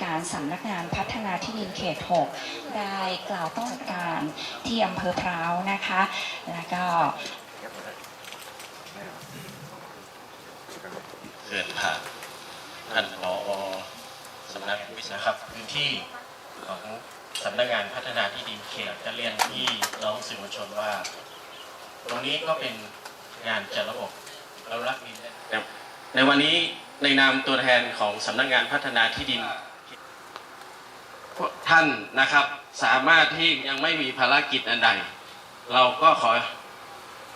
วยการสำนักงานพัฒนาที่ดินเขต 6 ได้กล่าวต้อนการที่อำเภอพร้าวนะคะ แล้วก็เกิดผ่านท่านผอสำนักวิศวครับพื้นที่ของสำนักงานพัฒนาที่ดินเขตจะเรียนที่น้องสื่อมวลชนว่า ตรงนี้ก็เป็นงานจัดระบบเรารักดินนะครับในวันนี้ในนามตัวแทนของสำนักงานพัฒนาที่ดิน ท่านนะครับ สามารถที่ยังไม่มีภารกิจอันใด เราก็ขอ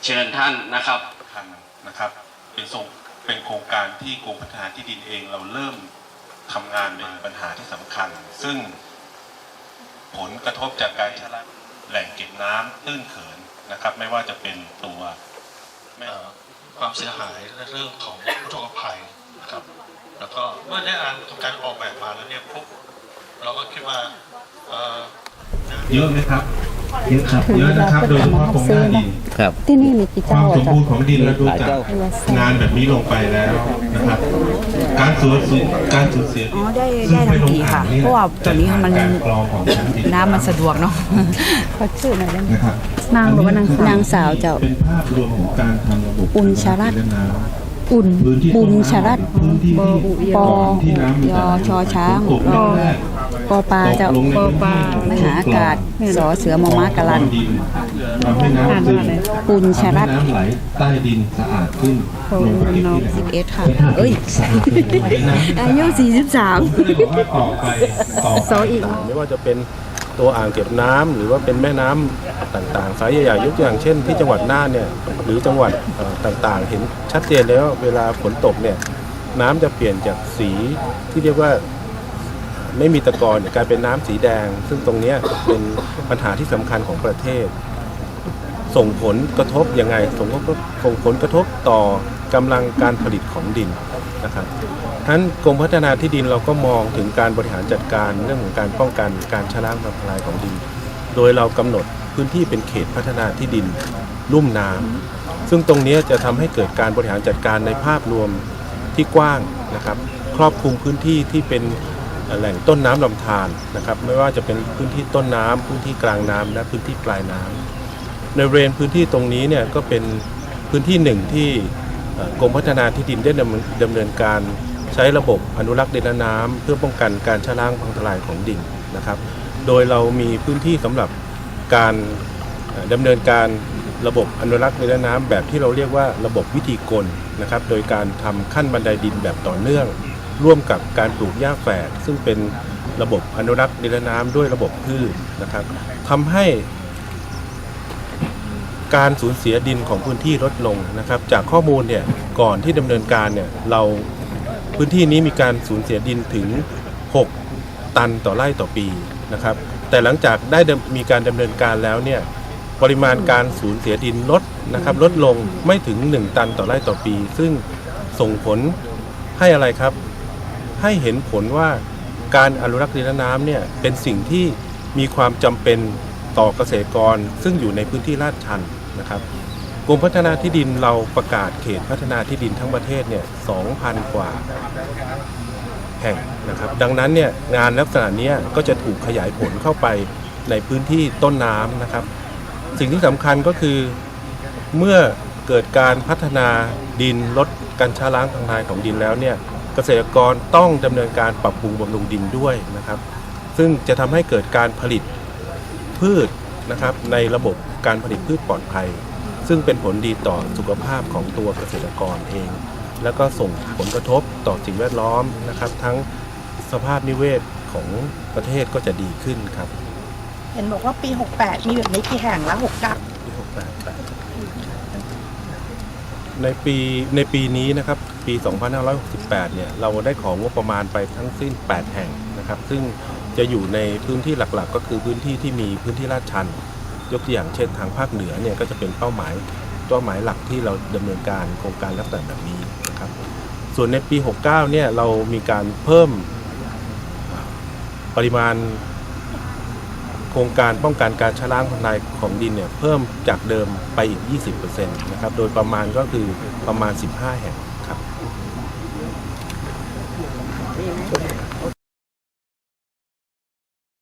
เชิญท่านนะครับคันนะครับ เป็นทรงเป็นโครงการที่กรมพัฒนาที่ดินเองเราเริ่มทำงานเป็นปัญหาที่สำคัญ ซึ่งผลกระทบจากการชะล้างแหล่งเก็บน้ำตื้นเขินนะครับ ไม่ว่าจะเป็นตัวแม่เอ่อความเสียหายและเรื่องของอุทกภัยนะครับ แล้วก็เมื่อได้อ่านการออกแบบมาแล้วเนี่ยพวก เราก็คิดว่าเอ่อ เยอะไหมครับ เยอะครับ เยอะนะครับ โดยเฉพาะโครงหน้าดิน ครับ ที่นี่มีกี่ควาเจ้ามสมจ้ะ บูรณ์ของดินเราดูจากงานแบบนี้ลงไปแล้วนะครับ การสูญเสียการสูญเสียอ๋อได้ได้ทันทีค่ะเพราะว่าตัวนี้มัน การกรองของชั้นดินน้ำมันสะดวกเนาะ ขอชื่อหน่อยได้ไหม นะครับนางหรือว่านางสาวนางสาวเจ้าเป็นภาพรวมของการทำระบบอุญชรัตน์ น้ำอุ่นพื้นที่บุญชรัตน์พื้นที่ที่ปอก่อนที่น้ำมันยจะอชอช้างกบแรก ปอปลาจ้าตกปอปลามหาอากาศสอเสือมอม้ากะลันดินทำให้น้ำซึมปุญชรัตน้ำไหลใต้ดินสะอาดขึ้นลงไปที่ไหนสิบเอ็ดค่ะ เอ้ย อายุสี่สิบสามก็เลยบอกว่าต่อไปต่อไปโซอีกไม่ว่าจะเป็นตัวอ่างเก็บน้ำหรือว่าเป็นแม่น้ำต่างๆ สายใหญ่ๆยกตัวอย่างเช่น ที่จังหวัดน่านเนี่ยหรือจังหวัดต่างๆ เห็นชัดเจนแล้วเวลาฝนตกเนี่ยน้ำจะเปลี่ยนจากสีที่เรียกว่า ไม่มีตะกอนกลายเป็นน้ำสีแดง ซึ่งตรงนี้เป็นปัญหาที่สำคัญของประเทศ ส่งผลกระทบยังไงส่งผลส่งผลกระทบต่อกำลังการผลิตของดินนะครับฉะนั้นกรมพัฒนาที่ดินเราก็มองถึงการบริหารจัดการเรื่องของการป้องกันการชะล้างทำลายของดิน โดยเรากำหนดพื้นที่เป็นเขตพัฒนาที่ดินลุ่มน้ำซึ่งตรงนี้จะทำให้เกิดการบริหารจัดการในภาพรวมที่กว้างนะครับ ครอบคลุมพื้นที่ที่เป็น แหล่งต้นน้ำลำธารนะครับ ไม่ว่าจะเป็นพื้นที่ต้นน้ำพื้นที่กลางน้ำและพื้นที่ปลายน้ำในบริเวณพื้นที่ตรงนี้เนี่ยก็เป็นพื้นที่หนึ่งที่กรมพัฒนาที่ดินได้ดำเนินดำเนินการใช้ระบบอนุรักษ์ดินและน้ำเพื่อป้องกันการชะล้างพังทลายของดินนะครับ โดยเรามีพื้นที่สำหรับการเอ่อดำเนินการระบบอนุรักษ์ดินและน้ำแบบที่เราเรียกว่าระบบวิธีกลนะครับ โดยการทำขั้นบันไดดินแบบต่อเนื่อง ร่วมกับการปลูกหญ้าแฝกซึ่งเป็นระบบอนุรักษ์ดินน้ำด้วยระบบพืชนะครับทำให้ การสูญเสียดินของพื้นที่ลดลงนะครับ จากข้อมูลเนี่ยก่อนที่ดำเนินการเนี่ยเราพื้นที่นี้มีการสูญเสียดินถึง 6 ตันต่อไร่ต่อปีนะครับ แต่หลังจากได้มีการดำเนินการแล้วเนี่ยปริมาณการสูญเสียดินลดนะครับลดลงไม่ถึง 1 ตันต่อไร่ต่อปี ซึ่งส่งผลให้อะไรครับ ให้เห็นผลว่าการอนุรักษ์ดินน้ำเนี่ยเป็นสิ่งที่มีความจำเป็นต่อเกษตรกร ซึ่งอยู่ในพื้นที่ลาดชันนะครับกรมพัฒนาที่ดินเราประกาศเขตพัฒนาที่ดินทั้งประเทศเนี่ย2,000 กว่าแห่งนะครับ ดังนั้นเนี่ยงานลักษณะนี้ก็จะถูกขยายผลเข้าไปในพื้นที่ต้นน้ำนะครับ สิ่งที่สำคัญก็คือเมื่อเกิดการพัฒนาดินลดการช้าล้างทางทายของดินแล้วเนี่ย เกษตรกรต้องดำเนินการปรับปรุงบำรุงดินด้วยนะครับ ซึ่งจะทำให้เกิดการผลิตพืชนะครับในระบบการผลิตพืชปลอดภัย ซึ่งเป็นผลดีต่อสุขภาพของตัวเกษตรกรเอง แล้วก็ส่งผลกระทบต่อสิ่งแวดล้อมนะครับ ทั้งสภาพนิเวศของประเทศก็จะดีขึ้นครับ เห็นบอกว่าปี 68 มีแบบนี้กี่แห่งแล้ว69ปี68ในปีในปีนี้นะครับ ปี 2568 เนี่ย เราได้ของงบประมาณไปทั้งสิ้น 8 แห่งนะครับ ซึ่งจะอยู่ในพื้นที่หลักๆ ก็คือพื้นที่ที่มีพื้นที่ลาดชัน ยกตัวอย่างเช่นทางภาคเหนือเนี่ยก็จะเป็นเป้าหมายเป้าหมายหลักที่เราดำเนินการโครงการลักษณะแบบนี้นะครับ ส่วนในปี 69 เนี่ยเรามีการเพิ่มปริมาณโครงการป้องกันการชะล้างทำลายของดินเนี่ยเพิ่มจากเดิมไปอีก 20%นะครับ โดยประมาณก็คือประมาณ 15 แห่ง